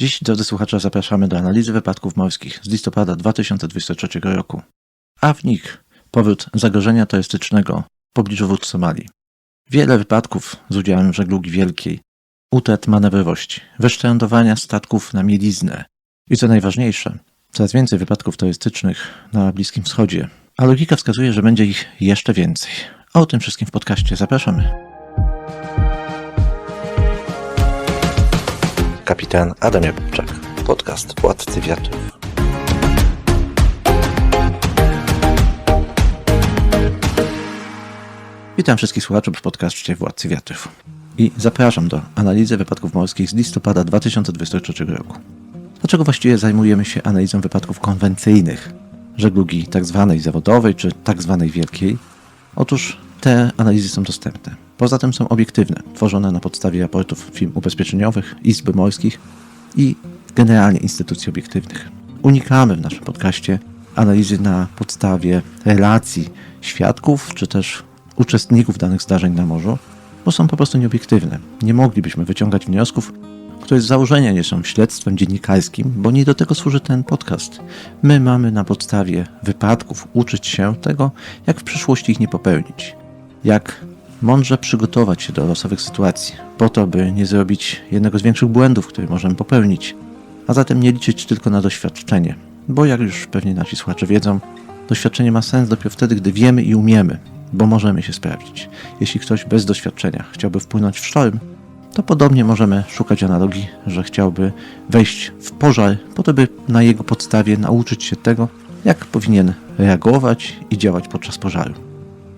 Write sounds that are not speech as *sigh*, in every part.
Dziś, drodzy słuchacze, zapraszamy do analizy wypadków morskich z listopada 2023 roku. A w nich powrót zagrożenia turystycznego w pobliżu wód Somalii. Wiele wypadków z udziałem żeglugi wielkiej, utrat manewrowości, wyszczędowania statków na mieliznę i co najważniejsze, coraz więcej wypadków turystycznych na Bliskim Wschodzie, a logika wskazuje, że będzie ich jeszcze więcej. A o tym wszystkim w podcaście zapraszamy. Kapitan Adam Jakubczak, podcast Władcy Wiatrów. Witam wszystkich słuchaczy w podcaście Władcy Wiatrów i zapraszam do analizy wypadków morskich z listopada 2023 roku. Dlaczego właściwie zajmujemy się analizą wypadków konwencyjnych, żeglugi. Tak zawodowej czy. Tak wielkiej? Otóż te analizy są dostępne. Poza tym są obiektywne, tworzone na podstawie raportów firm ubezpieczeniowych, izb morskich i generalnie instytucji obiektywnych. Unikamy w naszym podcaście analizy na podstawie relacji świadków czy też uczestników danych zdarzeń na morzu, bo są po prostu nieobiektywne. Nie moglibyśmy wyciągać wniosków, które z założenia nie są śledztwem dziennikarskim, bo nie do tego służy ten podcast. My mamy na podstawie wypadków uczyć się tego, jak w przyszłości ich nie popełnić, jak mądrze przygotować się do losowych sytuacji, po to, by nie zrobić jednego z większych błędów, który możemy popełnić, a zatem nie liczyć tylko na doświadczenie, bo jak już pewnie nasi słuchacze wiedzą, doświadczenie ma sens dopiero wtedy, gdy wiemy i umiemy, bo możemy się sprawdzić. Jeśli ktoś bez doświadczenia chciałby wpłynąć w sztorm, to podobnie możemy szukać analogii, że chciałby wejść w pożar, po to, by na jego podstawie nauczyć się tego, jak powinien reagować i działać podczas pożaru.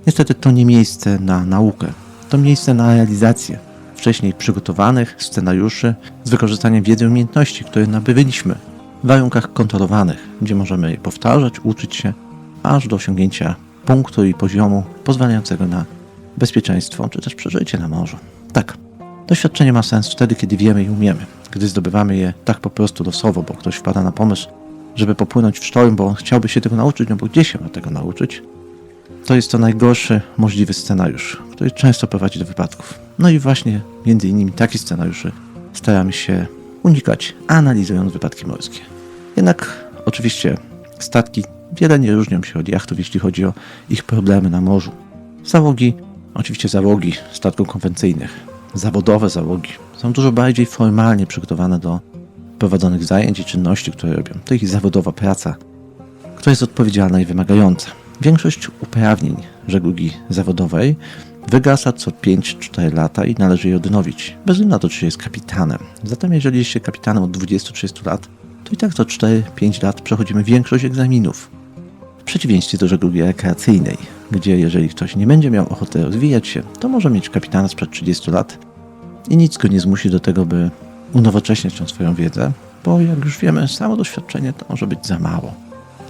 Niestety to nie miejsce na naukę, to miejsce na realizację wcześniej przygotowanych scenariuszy z wykorzystaniem wiedzy i umiejętności, które nabyliśmy w warunkach kontrolowanych, gdzie możemy je powtarzać, uczyć się, aż do osiągnięcia punktu i poziomu pozwalającego na bezpieczeństwo czy też przeżycie na morzu. Tak, doświadczenie ma sens wtedy, kiedy wiemy i umiemy, gdy zdobywamy je tak po prostu losowo, bo ktoś wpada na pomysł, żeby popłynąć w sztorm, bo chciałby się tego nauczyć, no bo gdzie się ma tego nauczyć, to jest to najgorszy możliwy scenariusz, który często prowadzi do wypadków. No i właśnie między innymi takich scenariuszy staramy się unikać, analizując wypadki morskie. Jednak oczywiście statki wiele nie różnią się od jachtów, jeśli chodzi o ich problemy na morzu. Załogi, oczywiście załogi statków konwencyjnych, zawodowe załogi są dużo bardziej formalnie przygotowane do prowadzonych zajęć i czynności, które robią. To ich zawodowa praca, która jest odpowiedzialna i wymagająca. Większość uprawnień żeglugi zawodowej wygasa co 5-4 lata i należy je odnowić, bez względu na to, czy jest kapitanem. Zatem jeżeli jest się kapitanem od 20-30 lat, to i tak co 4-5 lat przechodzimy większość egzaminów. W przeciwieństwie do żeglugi rekreacyjnej, gdzie jeżeli ktoś nie będzie miał ochoty rozwijać się, to może mieć kapitana sprzed 30 lat i nic go nie zmusi do tego, by unowocześniać tą swoją wiedzę, bo jak już wiemy, samo doświadczenie to może być za mało.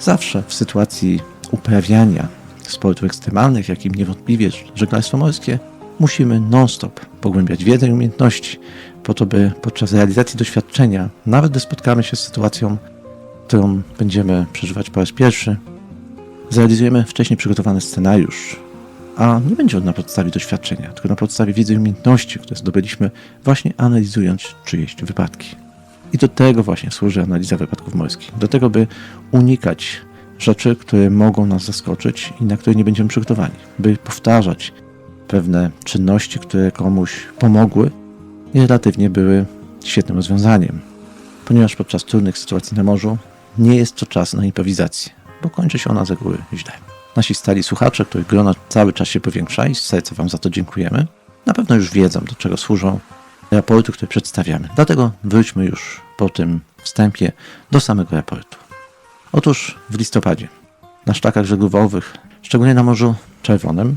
Zawsze w sytuacji uprawiania sportów ekstremalnych, jakim niewątpliwie żeglarstwo morskie, musimy non-stop pogłębiać wiedzę i umiejętności, po to, by podczas realizacji doświadczenia, nawet gdy spotkamy się z sytuacją, którą będziemy przeżywać po raz pierwszy, zrealizujemy wcześniej przygotowany scenariusz, a nie będzie on na podstawie doświadczenia, tylko na podstawie wiedzy i umiejętności, które zdobyliśmy właśnie analizując czyjeś wypadki. I do tego właśnie służy analiza wypadków morskich. Do tego, by unikać rzeczy, które mogą nas zaskoczyć i na które nie będziemy przygotowani, by powtarzać pewne czynności, które komuś pomogły i relatywnie były świetnym rozwiązaniem, ponieważ podczas trudnych sytuacji na morzu nie jest to czas na improwizację, bo kończy się ona z reguły źle. Nasi stali słuchacze, których grono cały czas się powiększa i z serca Wam za to dziękujemy, na pewno już wiedzą, do czego służą raporty, które przedstawiamy. Dlatego wróćmy już po tym wstępie do samego raportu. Otóż w listopadzie na szlakach żeglugowych, szczególnie na Morzu Czerwonym,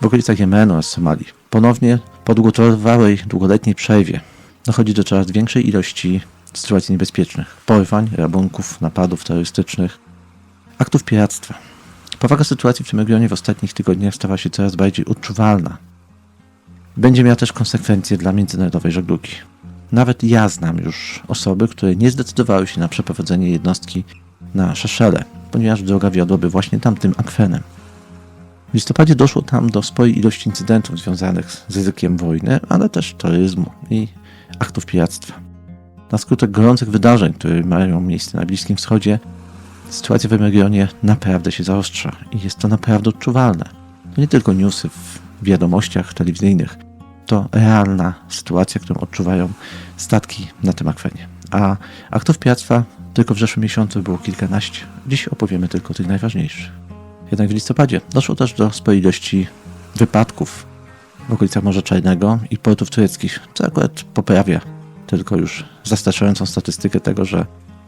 w okolicach Jemenu oraz Somalii, ponownie po długotrwałej, długoletniej przerwie dochodzi do coraz większej ilości sytuacji niebezpiecznych, porwań, rabunków, napadów terrorystycznych, aktów piractwa. Powaga sytuacji w tym regionie w ostatnich tygodniach stała się coraz bardziej odczuwalna. Będzie miała też konsekwencje dla międzynarodowej żeglugi. Nawet ja znam już osoby, które nie zdecydowały się na przeprowadzenie jednostki na Szeszele, ponieważ droga wiodłaby właśnie tamtym akwenem. W listopadzie doszło tam do sporej ilości incydentów związanych z ryzykiem wojny, ale też terroryzmu i aktów piractwa. Na skutek gorących wydarzeń, które mają miejsce na Bliskim Wschodzie, sytuacja w tym regionie naprawdę się zaostrza i jest to naprawdę odczuwalne. To nie tylko newsy w wiadomościach telewizyjnych, to realna sytuacja, którą odczuwają statki na tym akwenie. A aktów piractwa tylko w zeszłym miesiącu było kilkanaście. Dziś opowiemy tylko o tych najważniejszych. Jednak w listopadzie doszło też do sporej ilości wypadków w okolicach Morza Czarnego i portów tureckich, co akurat poprawia tylko już zastraszającą statystykę tego, że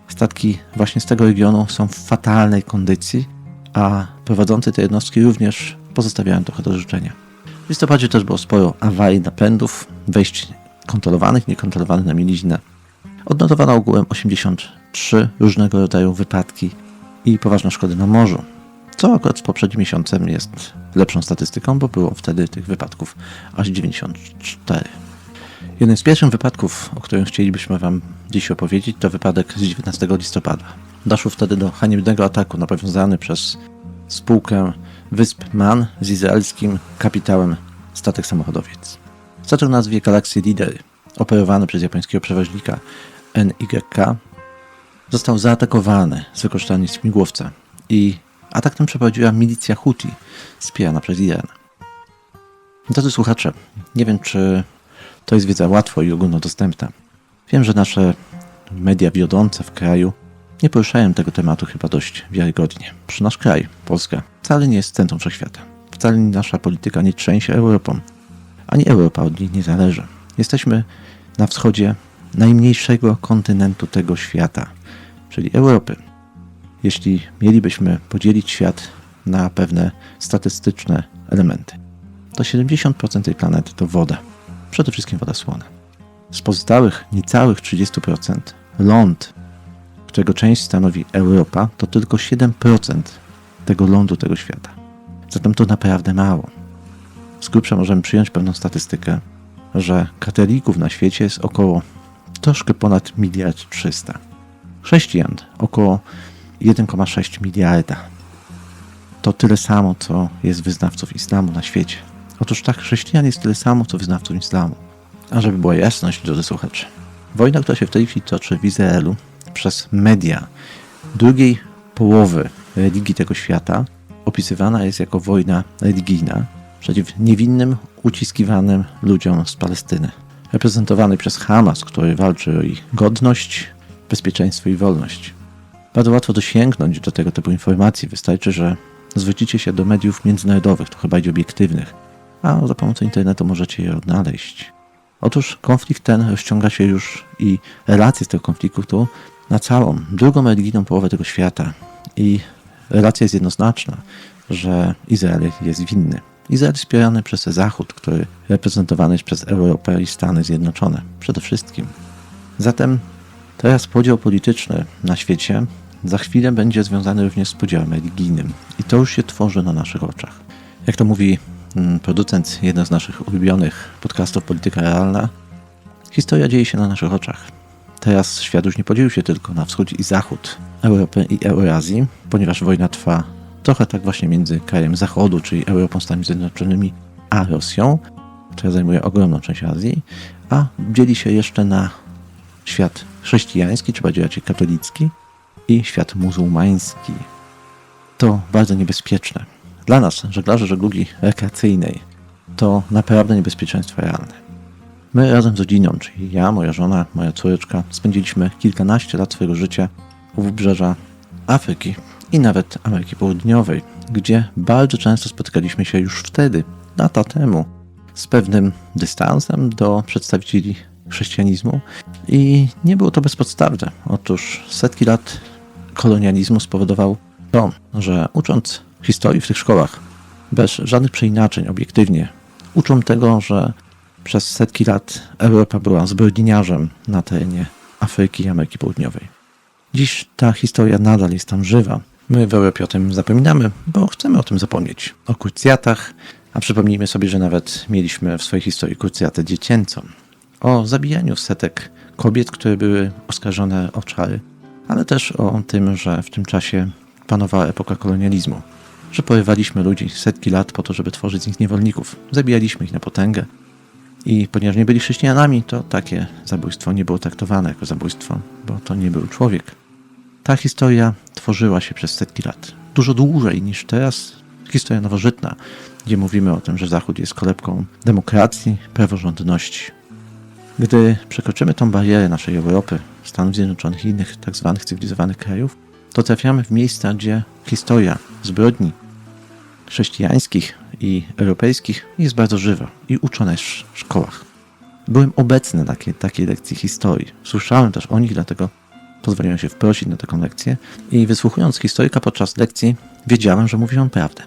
statki właśnie z tego regionu są w fatalnej kondycji, a prowadzący te jednostki również pozostawiają trochę do życzenia. W listopadzie też było sporo awarii napędów, wejść kontrolowanych, niekontrolowanych na mieliznę. Odnotowano ogółem 83 różnego rodzaju wypadki i poważne szkody na morzu, co akurat z poprzednim miesiącem jest lepszą statystyką, bo było wtedy tych wypadków aż 94. Jednym z pierwszych wypadków, o którym chcielibyśmy Wam dziś opowiedzieć, to wypadek z 19 listopada. Doszło wtedy do haniebnego ataku nawiązany przez spółkę Wysp Man z izraelskim kapitałem statek samochodowiec. Statek o nazwie Galaxy Leader, operowany przez japońskiego przewoźnika NYK, został zaatakowany z wykorzystaniem śmigłowca i atak ten przeprowadziła milicja Houthi, wspierana przez Iran. Drodzy słuchacze, nie wiem czy to jest wiedza łatwo i ogólnodostępna. Wiem, że nasze media wiodące w kraju nie poruszają tego tematu chyba dość wiarygodnie. Przy nasz kraj, Polska, wcale nie jest centrum wszechświata. Wcale nasza polityka nie trzęsie Europą, ani Europa od niej nie zależy. Jesteśmy na wschodzie najmniejszego kontynentu tego świata, czyli Europy. Jeśli mielibyśmy podzielić świat na pewne statystyczne elementy, to 70% tej planety to woda. Przede wszystkim woda słona. Z pozostałych niecałych 30% ląd, którego część stanowi Europa, to tylko 7% tego lądu tego świata. Zatem to naprawdę mało. Z grubsza możemy przyjąć pewną statystykę, że katolików na świecie jest około troszkę ponad miliard 300. Chrześcijan około 1,6 miliarda. To tyle samo, co jest wyznawców islamu na świecie. Otóż tak, chrześcijan jest tyle samo, co wyznawców islamu. A żeby była jasność, drodzy słuchacze, wojna, która się w tej chwili toczy w Izraelu przez media drugiej połowy religii tego świata, opisywana jest jako wojna religijna przeciw niewinnym, uciskiwanym ludziom z Palestyny. Reprezentowany przez Hamas, który walczy o ich godność, bezpieczeństwo i wolność. Bardzo łatwo dosięgnąć do tego typu informacji. Wystarczy, że zwrócicie się do mediów międzynarodowych, trochę bardziej obiektywnych, a za pomocą internetu możecie je odnaleźć. Otóż konflikt ten rozciąga się już i relacje z tego konfliktu na całą drugą religijną połowę tego świata. I relacja jest jednoznaczna, że Izrael jest winny. Izrael wspierany przez Zachód, który reprezentowany jest przez Europę i Stany Zjednoczone przede wszystkim. Zatem teraz podział polityczny na świecie za chwilę będzie związany również z podziałem religijnym. I to już się tworzy na naszych oczach. Jak to mówi mm, producent jeden z naszych ulubionych podcastów Polityka Realna, historia dzieje się na naszych oczach. Teraz świat już nie podzielił się tylko na wschód i zachód Europy i Eurazji, ponieważ wojna trwa trochę tak właśnie między krajem zachodu, czyli Europą, Stanami Zjednoczonymi, a Rosją, która zajmuje ogromną część Azji, a dzieli się jeszcze na świat chrześcijański, czy bardziej raczej katolicki, i świat muzułmański. To bardzo niebezpieczne. Dla nas, żeglarzy żeglugi rekreacyjnej, to naprawdę niebezpieczeństwo realne. My razem z rodziną, czyli ja, moja żona, moja córeczka, spędziliśmy kilkanaście lat swojego życia u wybrzeża Afryki i nawet Ameryki Południowej, gdzie bardzo często spotykaliśmy się już wtedy, lata temu, z pewnym dystansem do przedstawicieli chrześcijanizmu i nie było to bezpodstawne. Otóż setki lat kolonializmu spowodował to, że ucząc historii w tych szkołach, bez żadnych przeinaczeń, obiektywnie, uczą tego, że przez setki lat Europa była zbrodniarzem na terenie Afryki i Ameryki Południowej. Dziś ta historia nadal jest tam żywa. My w Europie o tym zapominamy, bo chcemy o tym zapomnieć. O krucjatach, a przypomnijmy sobie, że nawet mieliśmy w swojej historii krucjatę dziecięcą. O zabijaniu setek kobiet, które były oskarżone o czary, ale też o tym, że w tym czasie panowała epoka kolonializmu. Że porywaliśmy ludzi setki lat po to, żeby tworzyć z nich niewolników. Zabijaliśmy ich na potęgę I ponieważ nie byli chrześcijanami, to takie zabójstwo nie było traktowane jako zabójstwo, bo to nie był człowiek. Ta historia tworzyła się przez setki lat. Dużo dłużej niż teraz historia nowożytna, gdzie mówimy o tym, że Zachód jest kolebką demokracji, praworządności. Gdy przekroczymy tą barierę naszej Europy, Stanów Zjednoczonych i innych tak zwanych cywilizowanych krajów, to trafiamy w miejsca, gdzie historia zbrodni chrześcijańskich i europejskich jest bardzo żywa i uczona jest w szkołach. Byłem obecny na takiej, takiej lekcji historii. Słyszałem też o nich, dlatego pozwoliłem się wprosić na taką lekcję i wysłuchując historyka podczas lekcji, wiedziałem, że mówi on prawdę.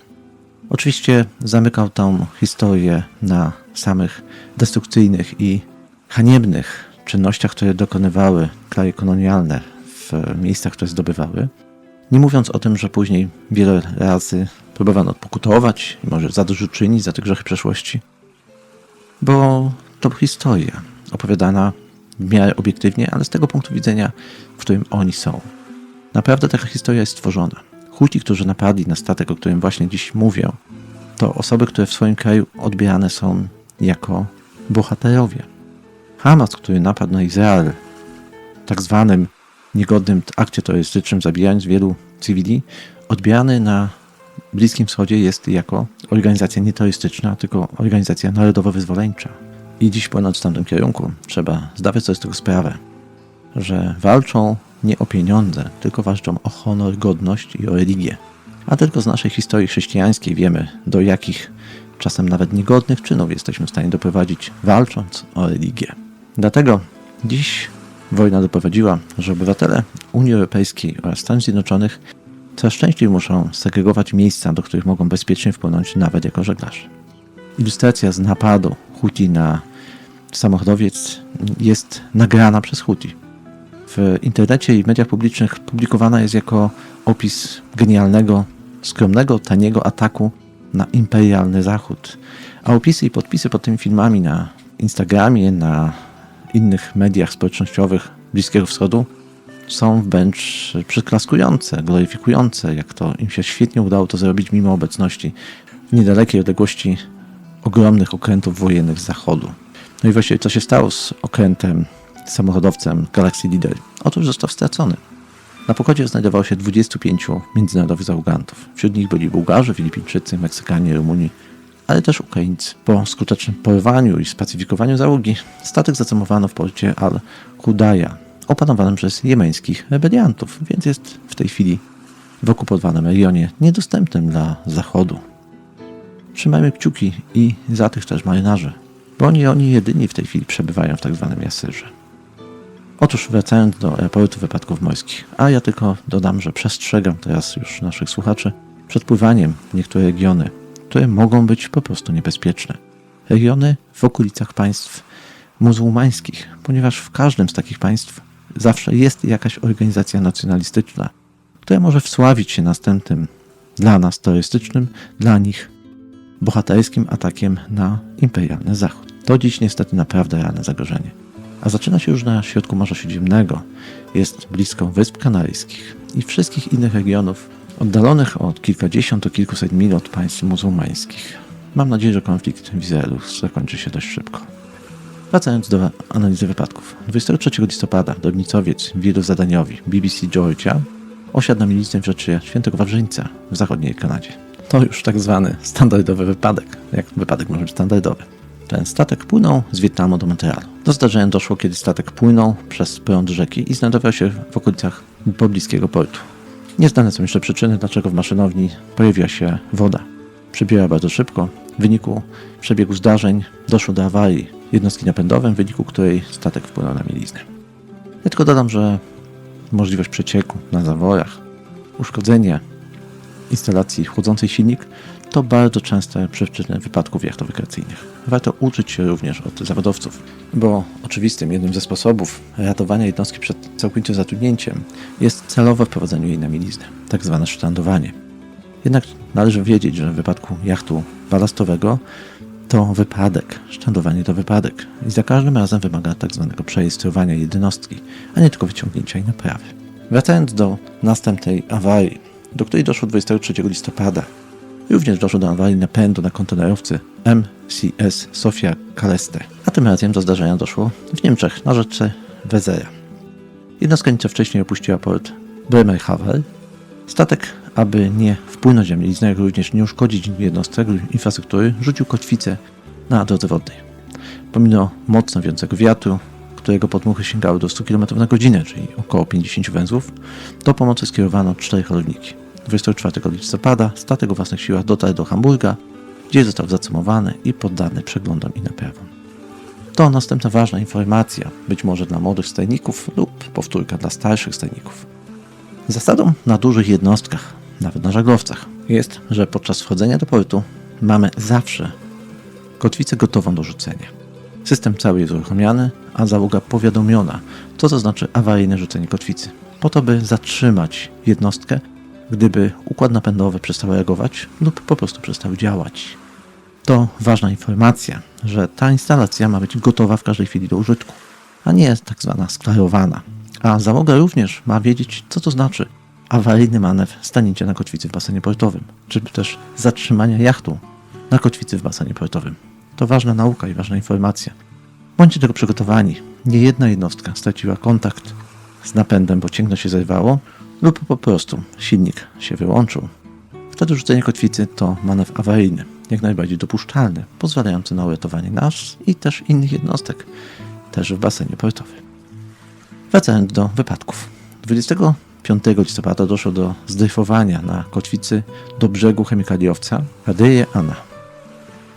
Oczywiście zamykał tą historię na samych destrukcyjnych i haniebnych czynnościach, które dokonywały kraje kolonialne w miejscach, które zdobywały. Nie mówiąc o tym, że później wiele razy próbowano pokutować i może zadośćuczynić za te grzechy przeszłości. Bo to historia opowiadana w miarę obiektywnie, ale z tego punktu widzenia, w którym oni są. Naprawdę taka historia jest stworzona. Huci, którzy napadli na statek, o którym właśnie dziś mówię, to osoby, które w swoim kraju odbierane są jako bohaterowie. Hamas, który napadł na Izrael, tak zwanym niegodnym akcie terrorystycznym, zabijając wielu cywili, odbierany na Bliskim Wschodzie jest jako organizacja nie terrorystyczna, tylko organizacja narodowo-wyzwoleńcza. I dziś płynąc w tamtym kierunku, trzeba zdawać sobie z tego sprawę, że walczą nie o pieniądze, tylko walczą o honor, godność i o religię. A tylko z naszej historii chrześcijańskiej wiemy, do jakich czasem nawet niegodnych czynów jesteśmy w stanie doprowadzić, walcząc o religię. Dlatego dziś wojna doprowadziła, że obywatele Unii Europejskiej oraz Stanów Zjednoczonych coraz częściej muszą segregować miejsca, do których mogą bezpiecznie wpłynąć nawet jako żeglarze. Ilustracja z napadu Huti na samochodowiec jest nagrana przez Huti. W internecie i w mediach publicznych publikowana jest jako opis genialnego, skromnego, taniego ataku na imperialny Zachód. A opisy i podpisy pod tymi filmami na Instagramie, na innych mediach społecznościowych Bliskiego Wschodu są wręcz przyklaskujące, gloryfikujące, jak to im się świetnie udało to zrobić mimo obecności w niedalekiej odległości ogromnych okrętów wojennych z zachodu. No i właściwie co się stało z okrętem, samochodowcem Galaxy Leader? Otóż został stracony. Na pokładzie znajdowało się 25 międzynarodowych załogantów. Wśród nich byli Bułgarzy, Filipińczycy, Meksykanie, Rumuni, ale też Ukraińcy. Po skutecznym porwaniu i spacyfikowaniu załogi statek zacamowano w porcie Al-Hudaya, opanowanym przez jemeńskich rebeliantów, więc jest w tej chwili w okupowanym rejonie niedostępnym dla Zachodu. Trzymajmy kciuki i za tych też marynarzy, bo oni, oni jedyni w tej chwili przebywają w tak zwanym Jasyrze. Otóż wracając do raportu wypadków morskich, a ja tylko dodam, że przestrzegam teraz już naszych słuchaczy przed pływaniem w niektóre regiony, które mogą być po prostu niebezpieczne. Regiony w okolicach państw muzułmańskich, ponieważ w każdym z takich państw zawsze jest jakaś organizacja nacjonalistyczna, która może wsławić się następnym dla nas terrorystycznym, dla nich bohaterskim atakiem na imperialny Zachód. To dziś niestety naprawdę realne zagrożenie. A zaczyna się już na środku Morza Śródziemnego, jest blisko Wysp Kanaryjskich i wszystkich innych regionów oddalonych od kilkadziesiąt do kilkuset mil od państw muzułmańskich. Mam nadzieję, że konflikt w Izraelu zakończy się dość szybko. Wracając do analizy wypadków. 23 listopada Dobnicowiec wielozadaniowi BBC Georgia osiadł na milicę w rzeczy Świętego Wawrzyńca w zachodniej Kanadzie. To już tak zwany standardowy wypadek. Jak wypadek może być standardowy? Ten statek płynął z Wietnamu do Montrealu. Do zdarzenia doszło, kiedy statek płynął przez prąd rzeki i znajdował się w okolicach pobliskiego portu. Nieznane są jeszcze przyczyny, dlaczego w maszynowni pojawiła się woda. Przebiera bardzo szybko. W wyniku przebiegu zdarzeń doszło do awarii jednostki napędowej, w wyniku której statek wpłynął na mieliznę. Ja tylko dodam, że możliwość przecieku na zaworach, uszkodzenie instalacji chłodzącej silnik to bardzo częste przyczyny wypadków jachtowych rekreacyjnych. Warto uczyć się również od zawodowców, bo oczywistym jednym ze sposobów ratowania jednostki przed całkowitym zatrudnięciem jest celowe wprowadzenie jej na mieliznę, tak zwane sztandowanie. Jednak należy wiedzieć, że w wypadku jachtu balastowego to wypadek, sztandowanie to wypadek i za każdym razem wymaga tak zwanego przerejestrowania jednostki, a nie tylko wyciągnięcia i naprawy. Wracając do następnej awarii, do której doszło 23 listopada Również doszło do awarii napędu na kontenerowcy MCS Sofia Kaleste, a tym razem do zdarzenia doszło w Niemczech na rzece Wezera. Jednostka nieco wcześniej opuściła port Bremerhaven. Statek, aby nie wpłynąć na mieliznę, jak również nie uszkodzić jednostce infrastruktury, rzucił kotwicę na drodze wodnej. Pomimo mocno wijącego wiatru, którego podmuchy sięgały do 100 km na godzinę, czyli około 50 węzłów, do pomocy skierowano cztery holowniki. 24 listopada statek o własnych siłach dotarł do Hamburga, gdzie został zacumowany i poddany przeglądom i naprawom. To następna ważna informacja, być może dla młodych stajników lub powtórka dla starszych stajników. Zasadą na dużych jednostkach, nawet na żaglowcach, jest, że podczas wchodzenia do portu mamy zawsze kotwicę gotową do rzucenia. System cały jest uruchomiony, a załoga powiadomiona, co to znaczy awaryjne rzucenie kotwicy, po to, by zatrzymać jednostkę, gdyby układ napędowy przestał reagować lub po prostu przestał działać. To ważna informacja, że ta instalacja ma być gotowa w każdej chwili do użytku, a nie jest tak zwana sklarowana. A załoga również ma wiedzieć, co to znaczy awaryjny manewr stanięcia na kotwicy w basenie portowym, czy też zatrzymania jachtu na kotwicy w basenie portowym. To ważna nauka i ważna informacja. Bądźcie tego przygotowani. Nie jedna jednostka straciła kontakt z napędem, bo cięgno się zerwało, lub po prostu silnik się wyłączył. Wtedy rzucenie kotwicy to manewr awaryjny, jak najbardziej dopuszczalny, pozwalający na uratowanie nas i też innych jednostek, też w basenie portowym. Wracając do wypadków. 25 listopada doszło do zdryfowania na kotwicy do brzegu chemikaliowca Radyje Anna.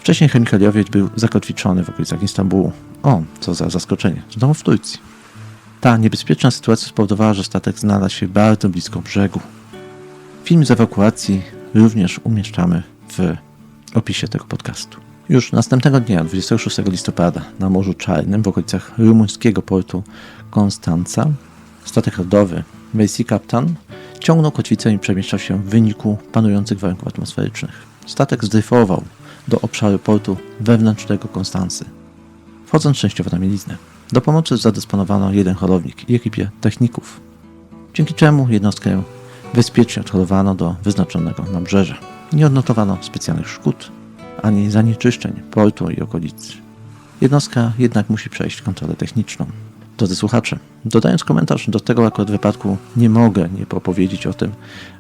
Wcześniej chemikaliowiec był zakotwiczony w okolicach Istambułu. O, co za zaskoczenie, znowu w Turcji. Ta niebezpieczna sytuacja spowodowała, że statek znalazł się bardzo blisko brzegu. Film z ewakuacji również umieszczamy w opisie tego podcastu. Już następnego dnia, 26 listopada, na Morzu Czarnym w okolicach rumuńskiego portu Konstanca, statek lodowy Mercy Captain ciągnął kotwicę i przemieszczał się w wyniku panujących warunków atmosferycznych. Statek zdryfował do obszaru portu wewnętrznego Konstancy, wchodząc częściowo na mieliznę. Do pomocy zadysponowano jeden holownik i ekipie techników, dzięki czemu jednostkę bezpiecznie odholowano do wyznaczonego nabrzeża. Nie odnotowano specjalnych szkód ani zanieczyszczeń portu i okolicy. Jednostka jednak musi przejść kontrolę techniczną. Drodzy słuchacze, dodając komentarz do tego akurat wypadku, nie mogę nie opowiedzieć o tym,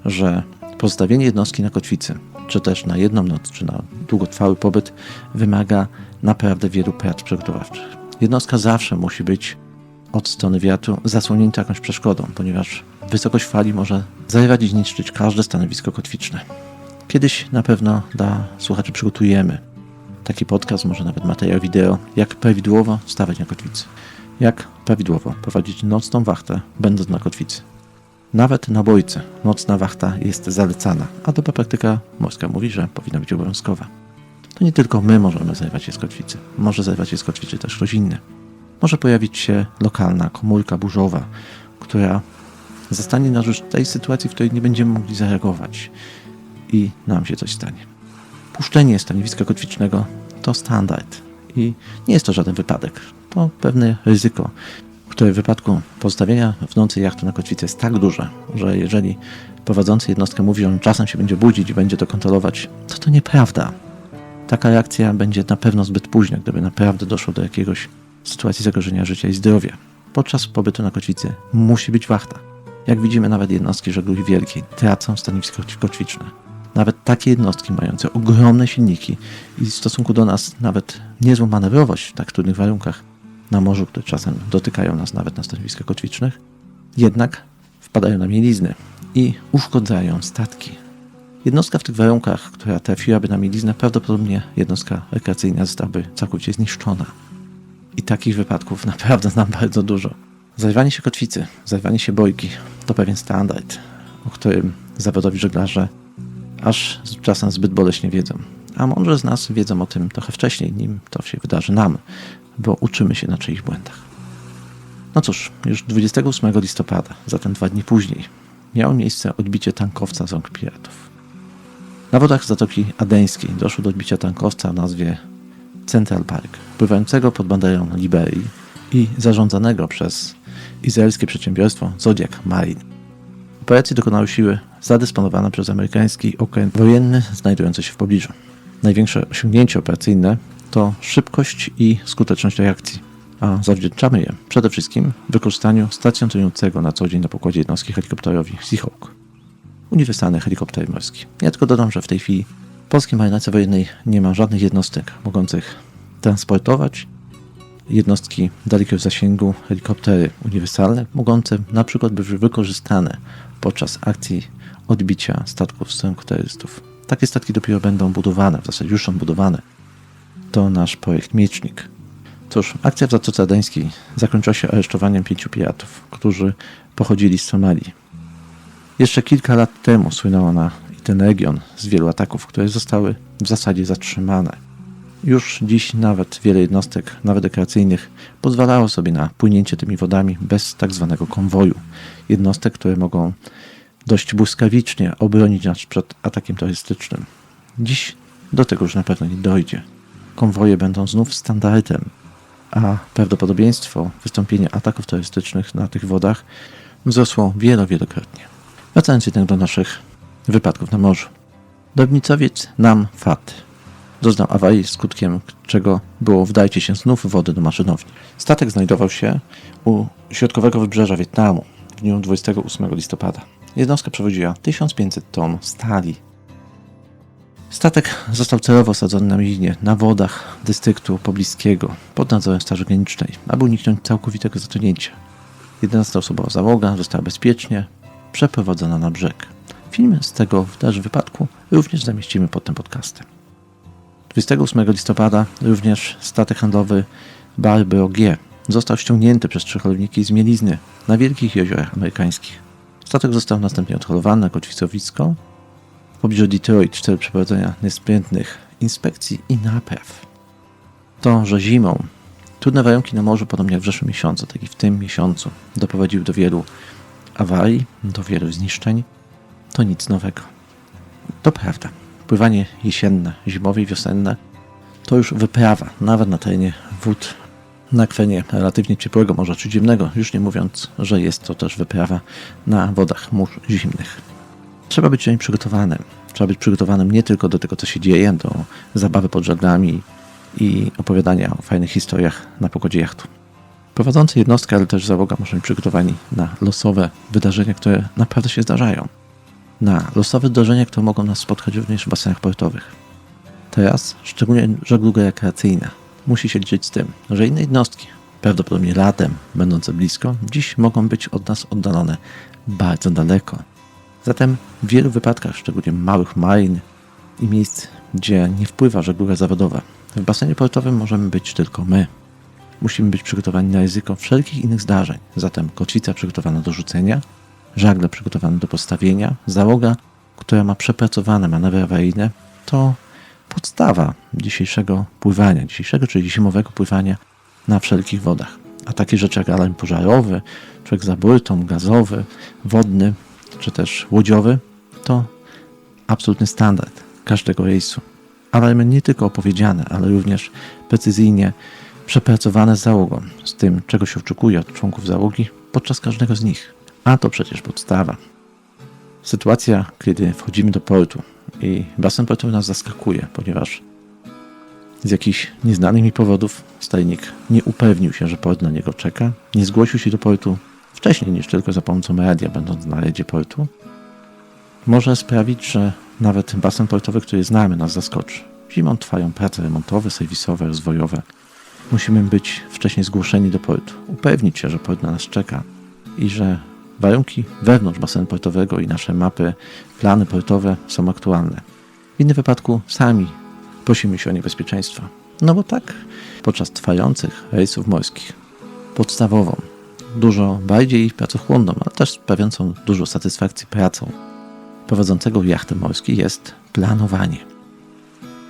że pozostawienie jednostki na kotwicy, czy też na jedną noc, czy na długotrwały pobyt, wymaga naprawdę wielu prac przygotowawczych. Jednostka zawsze musi być od strony wiatru zasłonięta jakąś przeszkodą, ponieważ wysokość fali może zerwać i zniszczyć każde stanowisko kotwiczne. Kiedyś na pewno dla słuchaczy przygotujemy taki podcast, może nawet materiał wideo, jak prawidłowo stawać na kotwicy. Jak prawidłowo prowadzić nocną wachtę, będąc na kotwicy. Nawet na bojce nocna wachta jest zalecana, a dobra praktyka morska mówi, że powinna być obowiązkowa. To nie tylko my możemy zerwać się z kotwicy. Może zerwać się z kotwicy też ktoś inny. Może pojawić się lokalna komórka burzowa, która zostanie na rzecz tej sytuacji, w której nie będziemy mogli zareagować i nam się coś stanie. Puszczenie stanowiska kotwicznego to standard i nie jest to żaden wypadek. To pewne ryzyko, które w wypadku pozostawienia w nocy jachtu na kotwicy jest tak duże, że jeżeli prowadzący jednostkę mówi, że on czasem się będzie budzić i będzie to kontrolować, to to nieprawda. Taka reakcja będzie na pewno zbyt późna, gdyby naprawdę doszło do jakiegoś sytuacji zagrożenia życia i zdrowia. Podczas pobytu na kotwicy musi być wachta. Jak widzimy, nawet jednostki żeglugi wielkiej tracą stanowisko kotwiczne. Nawet takie jednostki mające ogromne silniki i w stosunku do nas nawet niezłą manewrowość w tak trudnych warunkach na morzu, które czasem dotykają nas nawet na stanowiskach kotwicznych, jednak wpadają na mielizny i uszkodzają statki. Jednostka w tych warunkach, która trafiłaby na mieliznę, prawdopodobnie jednostka rekreacyjna zostałaby całkowicie zniszczona. I takich wypadków *laughs* naprawdę znam bardzo dużo. Zerwanie się kotwicy, zerwanie się bojki to pewien standard, o którym zawodowi żeglarze aż czasem zbyt boleśnie wiedzą. A mądrzy z nas wiedzą o tym trochę wcześniej, nim to się wydarzy nam, bo uczymy się na czyich błędach. No cóż, już 28 listopada, zatem dwa dni później, miało miejsce odbicie tankowca z rąk piratów. Na wodach Zatoki Adeńskiej doszło do odbicia tankowca o nazwie Central Park, pływającego pod banderą Liberii i zarządzanego przez izraelskie przedsiębiorstwo Zodiac Marine. Operacji dokonały siły zadysponowana przez amerykański okręt wojenny znajdujący się w pobliżu. Największe osiągnięcie operacyjne to szybkość i skuteczność reakcji, a zawdzięczamy je przede wszystkim wykorzystaniu stacjonującego na co dzień na pokładzie jednostki helikopterowi Seahawk. Uniwersalny helikopter morski. Ja tylko dodam, że w tej chwili w polskiej marynarce wojennej nie ma żadnych jednostek mogących transportować jednostki dalekiego zasięgu, helikoptery uniwersalne, mogące na przykład być wykorzystane podczas akcji odbicia statków kierunku terrorystów. Takie statki dopiero będą budowane, w zasadzie już są budowane. To nasz projekt Miecznik. Cóż, akcja w Zatoce Adeńskiej zakończyła się aresztowaniem pięciu piratów, którzy pochodzili z Somalii. Jeszcze kilka lat temu słynęła na ten region z wielu ataków, które zostały w zasadzie zatrzymane. Już dziś nawet wiele jednostek, nawet rekreacyjnych, pozwalało sobie na płynięcie tymi wodami bez tak zwanego konwoju. Jednostek, które mogą dość błyskawicznie obronić nas przed atakiem terrorystycznym. Dziś do tego już na pewno nie dojdzie. Konwoje będą znów standardem, a prawdopodobieństwo wystąpienia ataków terrorystycznych na tych wodach wzrosło wielo, wielokrotnie. Wracając jednak do naszych wypadków na morzu. Dobnicowiec Nam Fat doznał awarii, skutkiem czego było wdajcie się znów wody do maszynowni. Statek znajdował się u środkowego wybrzeża Wietnamu w dniu 28 listopada. Jednostka przewoziła 1500 ton stali. Statek został celowo osadzony na mielinie na wodach dystryktu pobliskiego pod nadzorem Straży Granicznej, aby uniknąć całkowitego zatonięcia. 11 osobowa załoga została bezpiecznie przeprowadzona na brzeg. Film z tego też wypadku również zamieścimy pod tym podcastem. 28 listopada również statek handlowy Barbaro G został ściągnięty przez trzech z mielizny na Wielkich Jeziorach Amerykańskich. Statek został następnie odholowany na kotwicowisko w pobliżu Detroit celu przeprowadzenia niezbędnych inspekcji i napraw. To, że zimą trudne warunki na morzu, podobnie jak w zeszłym miesiącu, tak i w tym miesiącu, doprowadziły do wielu awarii, do wielu zniszczeń, to nic nowego. To prawda. Pływanie jesienne, zimowe i wiosenne to już wyprawa, nawet na terenie wód na kwenie relatywnie ciepłego Morza Śródziemnego, już nie mówiąc, że jest to też wyprawa na wodach mórz zimnych. Trzeba być niej przygotowanym. Trzeba być przygotowanym nie tylko do tego, co się dzieje, do zabawy pod żaglami i opowiadania o fajnych historiach na pokładzie jachtu. Prowadzący jednostkę, ale też załoga muszą być przygotowani na losowe wydarzenia, które naprawdę się zdarzają. Na losowe wydarzenia, które mogą nas spotkać również w basenach portowych. Teraz szczególnie żegluga rekreacyjna musi się liczyć z tym, że inne jednostki, prawdopodobnie latem będące blisko, dziś mogą być od nas oddalone bardzo daleko. Zatem w wielu wypadkach, szczególnie małych marin i miejsc, gdzie nie wpływa żegluga zawodowa, w basenie portowym możemy być tylko my. Musimy być przygotowani na ryzyko wszelkich innych zdarzeń. Zatem kotwica przygotowana do rzucenia, żagle przygotowane do postawienia, załoga, która ma przepracowane manewry awaryjne, to podstawa dzisiejszego pływania, dzisiejszego, czyli zimowego pływania na wszelkich wodach. A takie rzeczy jak alarm pożarowy, człowiek za burtą, gazowy, wodny, czy też łodziowy, to absolutny standard każdego rejsu. Alarmy nie tylko opowiedziane, ale również precyzyjnie przepracowane z załogą, z tym, czego się oczekuje od członków załogi podczas każdego z nich. A to przecież podstawa. Sytuacja, kiedy wchodzimy do portu i basen portowy nas zaskakuje, ponieważ z jakichś nieznanych mi powodów stajnik nie upewnił się, że port na niego czeka, nie zgłosił się do portu wcześniej niż tylko za pomocą radia, będąc na redzie portu, może sprawić, że nawet basen portowy, który znamy, nas zaskoczy. Zimą trwają prace remontowe, serwisowe, rozwojowe. Musimy być wcześniej zgłoszeni do portu, upewnić się, że port na nas czeka i że warunki wewnątrz basenu portowego i nasze mapy, plany portowe są aktualne. W innym wypadku sami prosimy się o niebezpieczeństwo. No bo tak, podczas trwających rejsów morskich, podstawową, dużo bardziej pracochłonną, ale też sprawiającą dużo satysfakcji pracą prowadzącego jachty morskiej jest planowanie.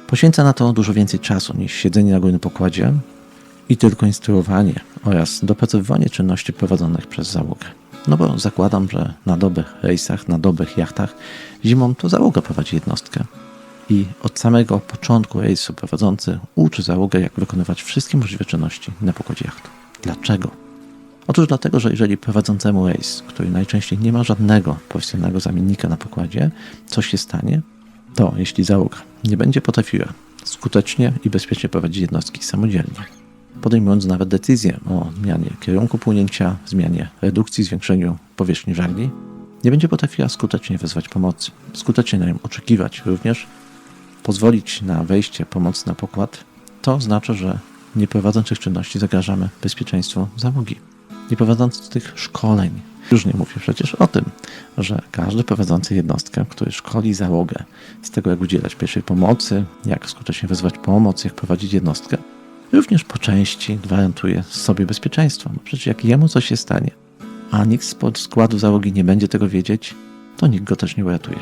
Poświęca na to dużo więcej czasu niż siedzenie na górnym pokładzie i tylko instruowanie oraz dopracowywanie czynności prowadzonych przez załogę. No bo zakładam, że na dobrych rejsach, na dobrych jachtach zimą to załoga prowadzi jednostkę. I od samego początku rejsu prowadzący uczy załogę, jak wykonywać wszystkie możliwe czynności na pokładzie jachtu. Dlaczego? Otóż dlatego, że jeżeli prowadzącemu rejs, który najczęściej nie ma żadnego profesjonalnego zamiennika na pokładzie, coś się stanie, to jeśli załoga nie będzie potrafiła skutecznie i bezpiecznie prowadzić jednostki samodzielnie, podejmując nawet decyzję o zmianie kierunku płynięcia, zmianie redukcji, zwiększeniu powierzchni żagli, nie będzie potrafiła skutecznie wezwać pomocy, skutecznie na nią oczekiwać, również pozwolić na wejście pomocy na pokład, to oznacza, że nie prowadząc tych czynności zagrażamy bezpieczeństwu załogi. Nie prowadząc tych szkoleń, już nie mówię przecież o tym, że każdy prowadzący jednostkę, który szkoli załogę z tego, jak udzielać pierwszej pomocy, jak skutecznie wezwać pomoc, jak prowadzić jednostkę, również po części gwarantuje sobie bezpieczeństwo. Bo przecież jak jemu coś się stanie, a nikt z składu załogi nie będzie tego wiedzieć, to nikt go też nie uratuje.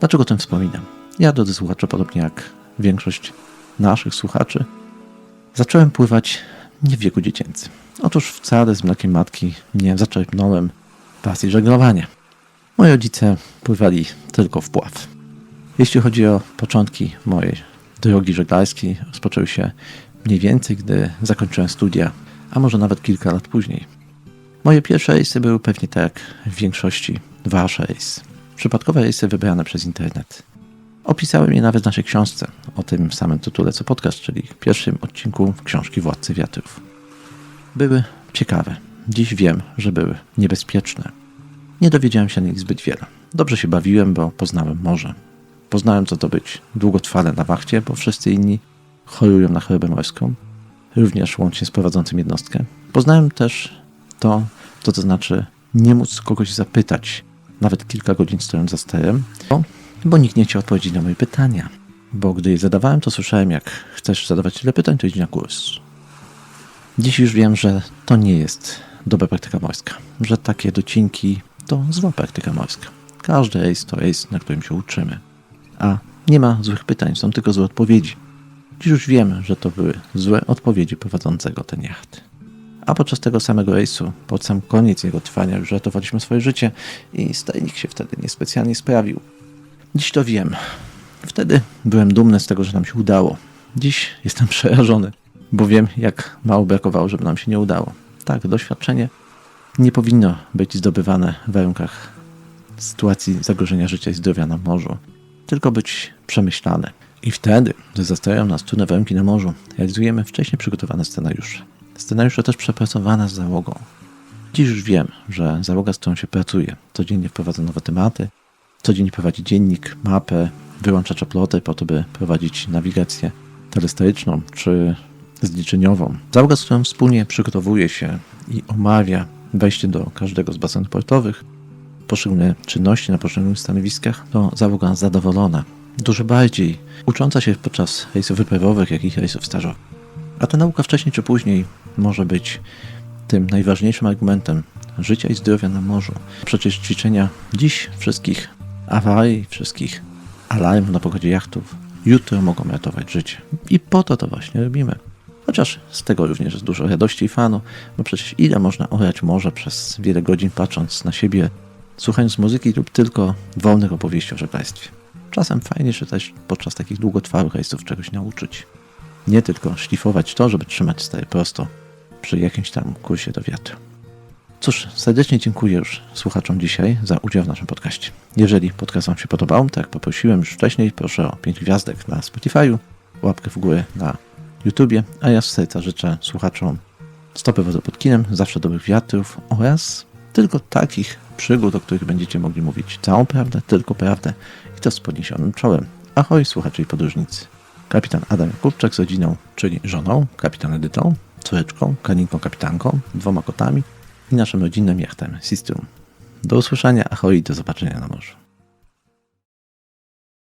Dlaczego o tym wspominam? Ja, drodzy słuchacze, podobnie jak większość naszych słuchaczy, zacząłem pływać nie w wieku dziecięcym. Otóż wcale z mlekiem matki nie zaczerpnąłem pasji żeglowania. Moi rodzice pływali tylko w pław. Jeśli chodzi o początki mojej drogi żeglarskiej, rozpoczęły się mniej więcej, gdy zakończyłem studia, a może nawet kilka lat później. Moje pierwsze rejsy były pewnie tak jak w większości wasze rejsy. Przypadkowe rejsy wybrane przez internet. Opisałem je nawet w naszej książce o tym samym tytule co podcast, czyli w pierwszym odcinku książki Władcy Wiatrów. Były ciekawe. Dziś wiem, że były niebezpieczne. Nie dowiedziałem się o nich zbyt wiele. Dobrze się bawiłem, bo poznałem morze. Poznałem, co to być długotrwale na wachcie, bo wszyscy inni chorują na chorobę morską, również łącznie z prowadzącym jednostkę. Poznałem też to, co to znaczy nie móc kogoś zapytać, nawet kilka godzin stojąc za sterem, bo, bo nikt nie chciał odpowiedzieć na moje pytania. Bo gdy je zadawałem, to słyszałem, jak chcesz zadawać tyle pytań, to idź na kurs. Dziś już wiem, że to nie jest dobra praktyka morska, że takie docinki to zła praktyka morska. Każdy rejs to rejs, na którym się uczymy. A nie ma złych pytań, są tylko złe odpowiedzi. Dziś już wiem, że to były złe odpowiedzi prowadzącego ten jacht. A podczas tego samego rejsu, pod sam koniec jego trwania, już ratowaliśmy swoje życie i stajnik się wtedy niespecjalnie sprawił. Dziś to wiem. Wtedy byłem dumny z tego, że nam się udało. Dziś jestem *laughs* przerażony, bo wiem, jak mało brakowało, żeby nam się nie udało. Tak, doświadczenie nie powinno być zdobywane w warunkach sytuacji zagrożenia życia i zdrowia na morzu, tylko być przemyślane. I wtedy, gdy zastają nas trudne warunki na morzu, realizujemy wcześniej przygotowane scenariusze. Scenariusze też przepracowane z załogą. Dziś już wiem, że załoga, z którą się pracuje, codziennie wprowadza nowe tematy, codziennie prowadzi dziennik, mapę, wyłącza czaploty po to, by prowadzić nawigację terestryczną czy zliczeniową. Załoga, z którą wspólnie przygotowuje się i omawia wejście do każdego z basenów portowych, poszczególne czynności na poszczególnych stanowiskach, to załoga zadowolona. Dużo bardziej ucząca się podczas rejsów wyprawowych, jak i rejsów stażowych. A ta nauka wcześniej czy później może być tym najważniejszym argumentem życia i zdrowia na morzu. Przecież ćwiczenia dziś wszystkich awarii, wszystkich alarmów na pokładzie jachtów jutro mogą ratować życie. I po to to właśnie robimy. Chociaż z tego również jest dużo radości i fanu, bo przecież ile można orać morze przez wiele godzin patrząc na siebie, słuchając muzyki lub tylko wolnych opowieści o żeglarstwie. Czasem fajnie się też podczas takich długotrwałych rejsów czegoś nauczyć. Nie tylko szlifować to, żeby trzymać stery prosto przy jakimś tam kursie do wiatru. Cóż, serdecznie dziękuję już słuchaczom dzisiaj za udział w naszym podcaście. Jeżeli podcast Wam się podobał, tak jak poprosiłem już wcześniej, proszę o 5 gwiazdek na Spotify'u, łapkę w górę na YouTubie, a ja z serca życzę słuchaczom stopy wody pod kinem, zawsze dobrych wiatrów oraz tylko takich przygód, o których będziecie mogli mówić całą prawdę, tylko prawdę i to z podniesionym czołem. Ahoj, słuchacze i podróżnicy. Kapitan Adam Jakubczak z rodziną, czyli żoną, kapitan Edytą, córeczką, kaninką kapitanką, dwoma kotami i naszym rodzinnym jachtem Sistrum. Do usłyszenia, ahoj i do zobaczenia na morzu.